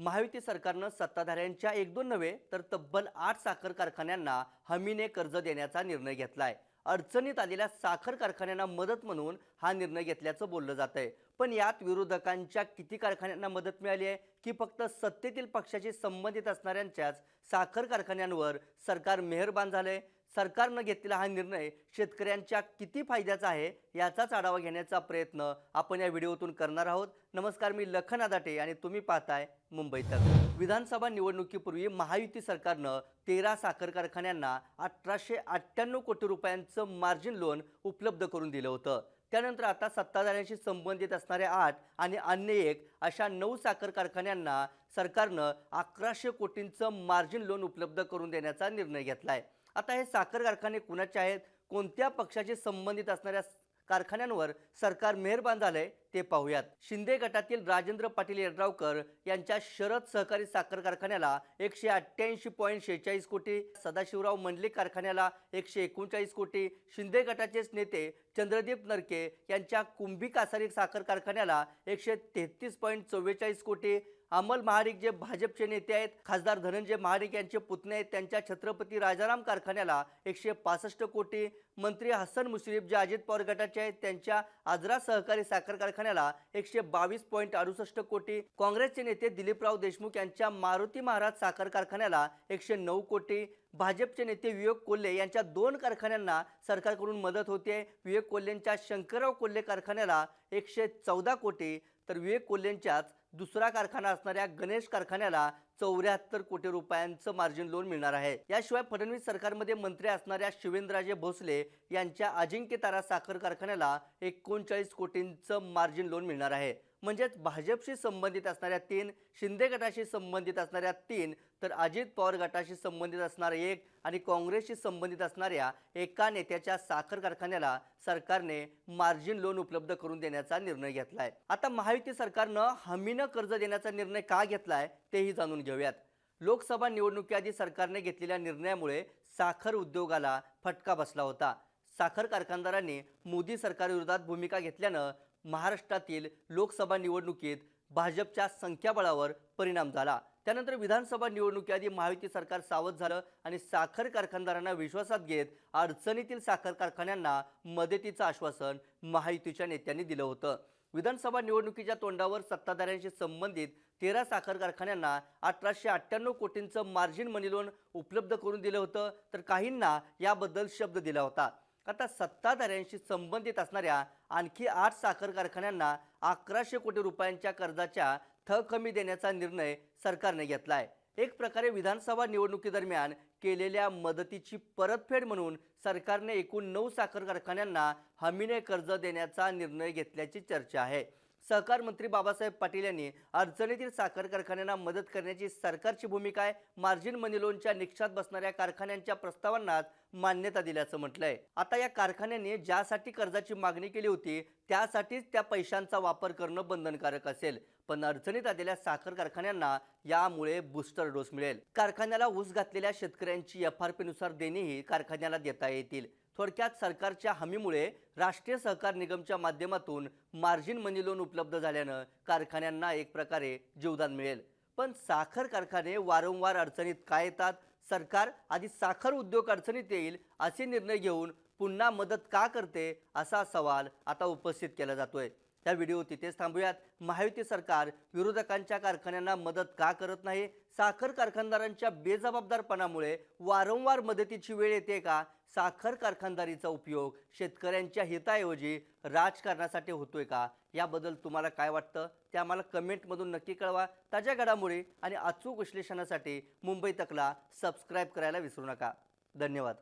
महायुती सरकारनं सत्ताधाऱ्यांच्या एक दोन नव्हे तर तब्बल आठ साखर कारखान्यांना हमीने कर्ज देण्याचा निर्णय घेतलाय. अडचणीत आलेल्या साखर कारखान्यांना मदत म्हणून हा निर्णय घेतल्याचं बोललं जात आहे पण यात विरोधकांच्या किती कारखान्यांना मदत मिळाली आहे की फक्त सत्तेतील पक्षाशी संबंधित असणाऱ्यांच्याच साखर कारखान्यांवर सरकार मेहरबान झालंय? सरकारनं घेतलेला हा निर्णय शेतकऱ्यांच्या किती फायद्याचा आहे याचाच आढावा घेण्याचा प्रयत्न आपण या व्हिडिओतून करणार आहोत. नमस्कार मी लखन आदाटे आणि तुम्ही पाहताय मुंबई तक. विधानसभा निवडणुकीपूर्वी महायुती सरकारनं तेरा साखर कारखान्यांना अठराशे अठ्ठ्याण्णव कोटी रुपयांचं मार्जिन लोन उपलब्ध करून दिलं होतं. त्यानंतर आता सत्ताधाऱ्यांशी संबंधित असणाऱ्या आठ आणि अन्य एक अशा नऊ साखर कारखान्यांना सरकारनं अकराशे कोटींचं मार्जिन लोन उपलब्ध करून देण्याचा निर्णय घेतलाय. आता हे साखर कारखाने कुणाचे आहेत? कोणत्या पक्षाशी संबंधित असणाऱ्या कारखान्यांवर सरकार मेहरबान झालंय ते पाहूयात. शिंदे गटातील राजेंद्र पाटील यड्रावकर यांच्या शरद सहकारी साखर कारखान्याला एकशे अठ्ठ्याऐंशी पॉईंट शेहेचाळीस कोटी सदाशिवराव मंडले कारखान्याला एकशे एकोणचाळीस कोटी शिंदे गटाचेच नेते चंद्रदीप नरके यांच्या कुंभी कासारी साखर कारखान्याला एकशे तेहतीस पॉईंट चव्वेचाळीस कोटी अमल महाडिक जे भाजपचे नेते आहेत खासदार धनंजय महाडिक यांचे पुतणे आहेत त्यांच्या छत्रपती राजाराम कारखान्याला एकशे पासष्ट कोटी मंत्री हसन मुश्रीफ जे अजित पवार गटाचे आहेत त्यांच्या आजरा सहकारी साखर कारखान्याला एकशे बावीस पॉईंट अडुसष्ट कोटी. काँग्रेसचे नेते दिलीपराव देशमुख यांच्या मारुती महाराज साखर कारखान्याला एकशे नऊ कोटी. भाजपचे नेते विवेक कोल्हे यांच्या दोन कारखान्यांना सरकारकडून मदत होते. विवेक कोल्हेंच्या शंकरराव कोल्हे कारखान्याला एकशे चौदा कोटी. तर विवेक कोल्हेंच्याच दुसरा कारखाना असणाऱ्या गणेश कारखान्याला चौऱ्याहत्तर कोटी रुपयांचं मार्जिन लोन मिळणार आहे. याशिवाय फडणवीस सरकारमध्ये मंत्री असणाऱ्या शिवेंद्रराजे भोसले यांच्या अजिंक्य तारा साखर कारखान्याला एकोणचाळीस कोटींचं मार्जिन लोन मिळणार आहे. म्हणजेच भाजपशी संबंधित असणाऱ्या तीन शिंदे गटाशी संबंधित असणाऱ्या तीन तर अजित पवार गटाशी संबंधित असणारे एक आणि काँग्रेसशी संबंधित असणाऱ्या एका नेत्याच्या साखर कारखान्याला सरकारने मार्जिन लोन उपलब्ध करून देण्याचा निर्णय घेतलाय. आता महायुती सरकारनं हमीनं कर्ज देण्याचा निर्णय का घेतलाय तेही जाणून घेऊयात. लोकसभा निवडणुकीआधी सरकारने घेतलेल्या निर्णयामुळे साखर उद्योगाला फटका बसला होता. साखर कारखानदारांनी मोदी सरकारविरोधात भूमिका घेतल्यानं महाराष्ट्रातील लोकसभा निवडणुकीत भाजपच्या संख्याबळावर परिणाम झाला. त्यानंतर विधानसभा निवडणुकीआधी महायुती सरकार सावध झालं आणि साखर कारखानदारांना विश्वासात घेत अडचणीतील साखर कारखान्यांना मदतीचं आश्वासन महायुतीच्या नेत्यांनी दिलं होतं. विधानसभा निवडणुकीच्या तोंडावर सत्ताधाऱ्यांशी संबंधित तेरा साखर कारखान्यांना अठराशे अठ्ठ्याण्णव कोटींचं मार्जिन मनी लोन उपलब्ध करून दिलं होतं. तर काहींना याबद्दल शब्द दिला होता. आता सत्ताधाऱ्यांशी संबंधित असणाऱ्या आणखी आठ साखर कारखान्यांना अकराशे कोटी रुपयांच्या कर्जाच्या थक देण्याचा निर्णय सरकारने घेतलाय. एक प्रकारे विधानसभा निवडणुकीदरम्यान केलेल्या मदतीची परतफेड म्हणून सरकारने एकूण नऊ साखर कारखान्यांना हमीने कर्ज देण्याचा निर्णय घेतल्याची चर्चा आहे. सहकार मंत्री बाबासाहेब पाटील यांनी अडचणीतील साखर कारखान्यांना मदत करण्याची सरकारची भूमिका आहे. मार्जिन मनी लोनच्या निक्षात बसणाऱ्या कारखान्यांच्या प्रस्तावांनाच मान्यता दिल्याचं म्हटलंय. आता या कारखान्यांनी ज्यासाठी कर्जाची मागणी केली होती त्यासाठीच त्या पैशांचा वापर करणं बंधनकारक असेल. पण अडचणीत आलेल्या साखर कारखान्यांना यामुळे बूस्टर डोस मिळेल. कारखान्याला ऊस घातलेल्या शेतकऱ्यांची एफ आर पीनुसार देणीही कारखान्याला देता येतील. थोडक्यात सरकारच्या हमीमुळे राष्ट्रीय सहकार निगमच्या माध्यमातून मार्जिन मनी लोन उपलब्ध झाल्यानं कारखान्यांना एक प्रकारे जीवदान मिळेल. पण साखर कारखाने वारंवार अडचणीत काय येतात? सरकार आधी साखर उद्योग अडचणीत येईल असे निर्णय घेऊन पुन्हा मदत का करते? असा सवाल आता उपस्थित केला जातोय. त्या व्हिडिओ तिथेच थांबूयात. महायुती सरकार विरोधकांच्या कारखान्यांना मदत का करत नाही? साखर कारखानदारांच्या बेजबाबदारपणामुळे वारंवार मदतीची वेळ येते का? साखर कारखानदारीचा उपयोग शेतकऱ्यांच्या हिताऐवजी राजकारणासाठी होतोय का? याबद्दल तुम्हाला काय वाटतं? ते आम्हाला कमेंटमधून नक्की कळवा. ताज्या घडामोडी आणि अचूक विश्लेषणासाठी मुंबई तकला सबस्क्राईब करायला विसरू नका. धन्यवाद.